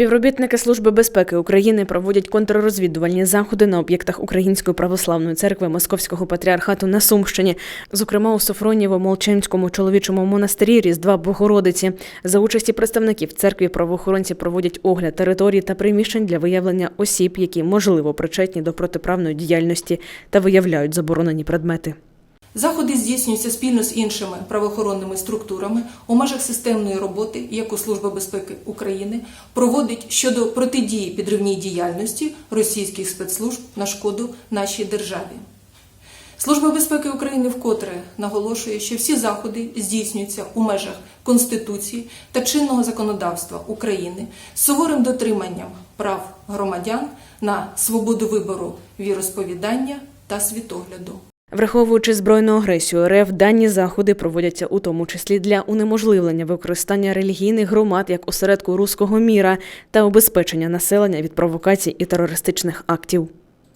Співробітники Служби безпеки України проводять контррозвідувальні заходи на об'єктах Української православної церкви Московського патріархату на Сумщині, зокрема у Софронієво-Молчанському чоловічому монастирі Різдва Богородиці. За участі представників церкви правоохоронці проводять огляд територій та приміщень для виявлення осіб, які можливо причетні до протиправної діяльності та виявляють заборонені предмети. Заходи здійснюються спільно з іншими правоохоронними структурами у межах системної роботи, яку Служба безпеки України проводить щодо протидії підривній діяльності російських спецслужб на шкоду нашій державі. Служба безпеки України вкотре наголошує, що всі заходи здійснюються у межах Конституції та чинного законодавства України з суворим дотриманням прав громадян на свободу вибору віросповідання та світогляду. Враховуючи збройну агресію РФ, дані заходи проводяться у тому числі для унеможливлення використання релігійних громад як осередку руського міра та убезпечення населення від провокацій і терористичних актів.